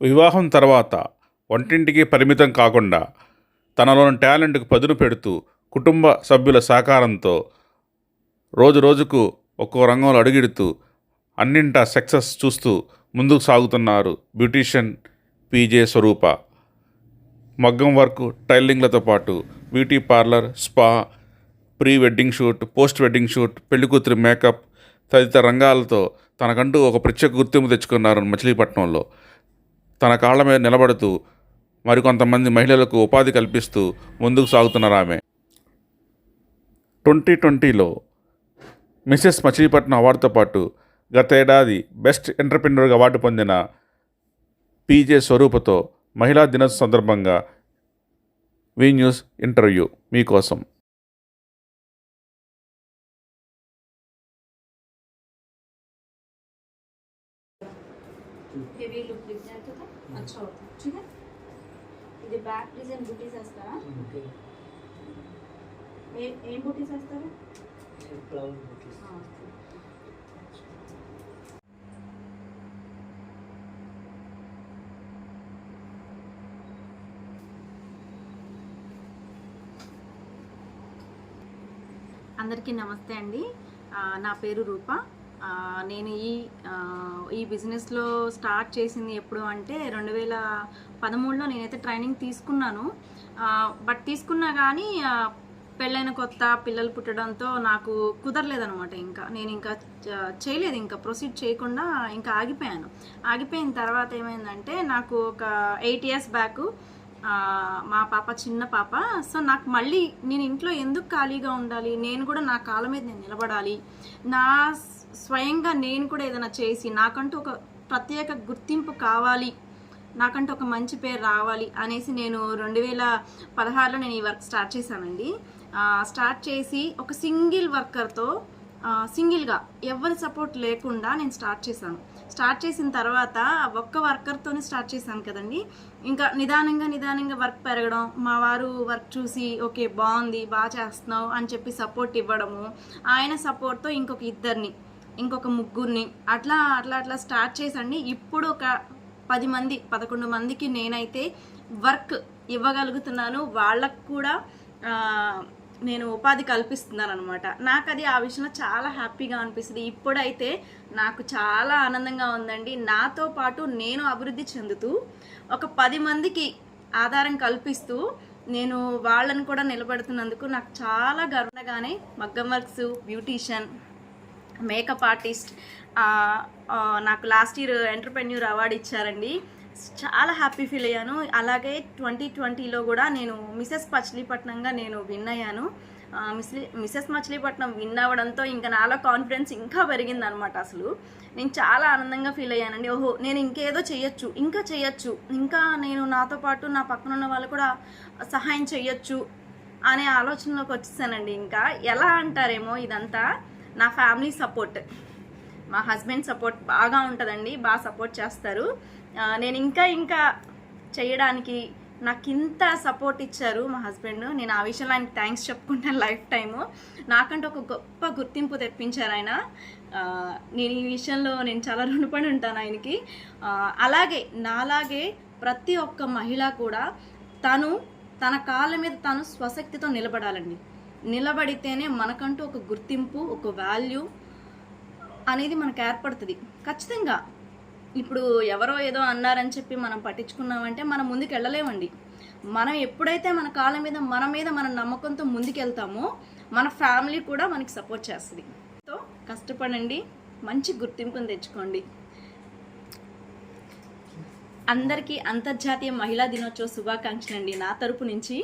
వివాహం తర్వాత వంటింటికి పరిమితం కాకుండా తనలోని టాలెంట్కు పదును పెడుతూ కుటుంబ సభ్యుల సహకారంతో రోజు రోజుకు ఒక్కో రంగంలో అడుగిడుతూ అన్నింటా సక్సెస్ చూస్తూ ముందుకు సాగుతున్నారు బ్యూటీషియన్ పీజే స్వరూప. మగ్గం వర్క్ టైలింగ్లతో పాటు beauty parlour spa pre wedding shoot post wedding shoot పెళ్ళికూతురి makeup తదితర రంగాలతో తనకంటూ ఒక ప్రత్యేక గుర్తింపు తెచ్చుకున్నారు మచిలీపట్నంలో. తన కాళ్ళ మీద నిలబడుతూ మరికొంతమంది మహిళలకు ఉపాధి కల్పిస్తూ ముందుకు సాగుతున్నారు ఆమె. ట్వంటీ ట్వంటీలో మిసెస్ మచిలీపట్నం అవార్డుతో పాటు గతేడాది బెస్ట్ ఎంటర్ప్రినర్గా అవార్డు పొందిన పీజే స్వరూపతో మహిళా దినోత్సవం సందర్భంగా వి న్యూస్ ఇంటర్వ్యూ మీకోసం हेवी लुक डिजाइन तो था अच्छा होता है ठीक है ఇది బ్యాక్ డిజైన్ బుటీస్ వేస్తారా ఏ ఏం బుటీస్ వేస్తారు ఆ. అందరికీ నమస్తే అండి. నా పేరు రూప. నేను ఈ ఈ బిజినెస్లో స్టార్ట్ చేసింది ఎప్పుడు అంటే రెండు వేల పదమూడులో నేనైతే ట్రైనింగ్ తీసుకున్నాను. బట్ తీసుకున్నా కానీ పెళ్ళైన కొత్త పిల్లలు పుట్టడంతో నాకు కుదరలేదనమాట ఇంకా. నేను ఇంకా చేయలేదు ఇంకా ప్రొసీడ్ చేయకుండా ఇంకా ఆగిపోయాను. ఆగిపోయిన తర్వాత ఏమైందంటే నాకు ఒక ఎయిట్ ఇయర్స్ బ్యాక్ మా పాప చిన్న పాప. సో నాకు మళ్ళీ నేను ఇంట్లో ఎందుకు ఖాళీగా ఉండాలి? నేను కూడా నా కాళ్ళ మీద నేను నిలబడాలి. నా స్వయంగా నేను కూడా ఏదైనా చేసి నాకంటూ ఒక ప్రత్యేక గుర్తింపు కావాలి. నాకంటూ ఒక మంచి పేరు రావాలి అనేసి నేను రెండు వేల పదహారులో నేను ఈ వర్క్ స్టార్ట్ చేశానండి. స్టార్ట్ చేసి ఒక సింగిల్ వర్కర్తో సింగిల్గా ఎవరి సపోర్ట్ లేకుండా నేను స్టార్ట్ చేశాను. స్టార్ట్ చేసిన తర్వాత ఒక్క వర్కర్తోనే స్టార్ట్ చేశాను కదండి. ఇంకా నిదానంగా నిదానంగా వర్క్ పెరగడం మా వారు వర్క్ చూసి ఓకే బాగుంది బాగా చేస్తున్నావు అని చెప్పి సపోర్ట్ ఇవ్వడము ఆయన సపోర్ట్తో ఇంకొక ఇద్దరిని ఇంకొక ముగ్గురిని అట్లా అట్లా అట్లా స్టార్ట్ చేసండి ఇప్పుడు ఒక పది మంది పదకొండు మందికి నేనైతే వర్క్ ఇవ్వగలుగుతున్నాను. వాళ్ళకు కూడా నేను ఉపాధి కల్పిస్తున్నాను అనమాట నాకు అది ఆ విషయంలో చాలా హ్యాపీగా అనిపిస్తుంది. ఇప్పుడైతే నాకు చాలా ఆనందంగా ఉందండి. నాతో పాటు నేను అభివృద్ధి చెందుతూ ఒక పది మందికి ఆధారం కల్పిస్తూ నేను వాళ్ళని కూడా నిలబెడుతున్నందుకు నాకు చాలా గర్వంగానే మగ్గం వర్క్స్ బ్యూటీషియన్ మేకప్ ఆర్టిస్ట్ నాకు లాస్ట్ ఇయర్ ఎంటర్ప్రెన్యూర్ అవార్డు ఇచ్చారండి. చాలా హ్యాపీ ఫీల్ అయ్యాను. అలాగే ట్వంటీ ట్వంటీలో కూడా నేను మిసెస్ మచిలీపట్నంగా నేను విన్ అయ్యాను. మిస్లీ మిసెస్ మచిలీపట్నం విన్ అవ్వడంతో ఇంకా నాలో కాన్ఫిడెన్స్ ఇంకా పెరిగింది అనమాట అసలు. నేను చాలా ఆనందంగా ఫీల్ అయ్యానండి. ఓహో నేను ఇంకేదో చేయొచ్చు ఇంకా చేయొచ్చు ఇంకా నేను నాతో పాటు నా పక్కన ఉన్న వాళ్ళు కూడా సహాయం చేయొచ్చు అనే ఆలోచనలోకి వచ్చేసానండి ఇంకా. ఎలా అంటారేమో ఇదంతా. నా ఫ్యామిలీ సపోర్ట్. మా హస్బెండ్ సపోర్ట్ బాగా ఉంటుందండి బాగా సపోర్ట్ చేస్తారు. నేను ఇంకా ఇంకా చేయడానికి నాకు ఇంత సపోర్ట్ ఇచ్చారు మా హస్బెండ్. నేను ఆ విషయంలో ఆయనకి థ్యాంక్స్ చెప్పుకుంటాను లైఫ్ టైము. నాకంటే ఒక గొప్ప గుర్తింపు తెప్పించారు ఆయన. నేను ఈ విషయంలో నేను చాలా రుణపడి ఉంటాను ఆయనకి. అలాగే నాలాగే ప్రతి ఒక్క మహిళ కూడా తను తన కాళ్ళ మీద తను స్వశక్తితో నిలబడాలండి. నిలబడితేనే మనకంటూ ఒక గుర్తింపు ఒక వాల్యూ అనేది మనకు ఏర్పడుతుంది. ఖచ్చితంగా. ఇప్పుడు ఎవరో ఏదో అన్నారని చెప్పి మనం పట్టించుకున్నామంటే మనం ముందుకు వెళ్ళలేమండి మనం ఎప్పుడైతే మన కాళ్ళ మీద మన మీద మన నమ్మకంతో ముందుకెళ్తామో మన ఫ్యామిలీ కూడా మనకి సపోర్ట్ చేస్తుంది. సో కష్టపడండి. మంచి గుర్తింపుని తెచ్చుకోండి. అందరికీ అంతర్జాతీయ మహిళా దినోత్సవ శుభాకాంక్షలు అండి నా తరపు నుంచి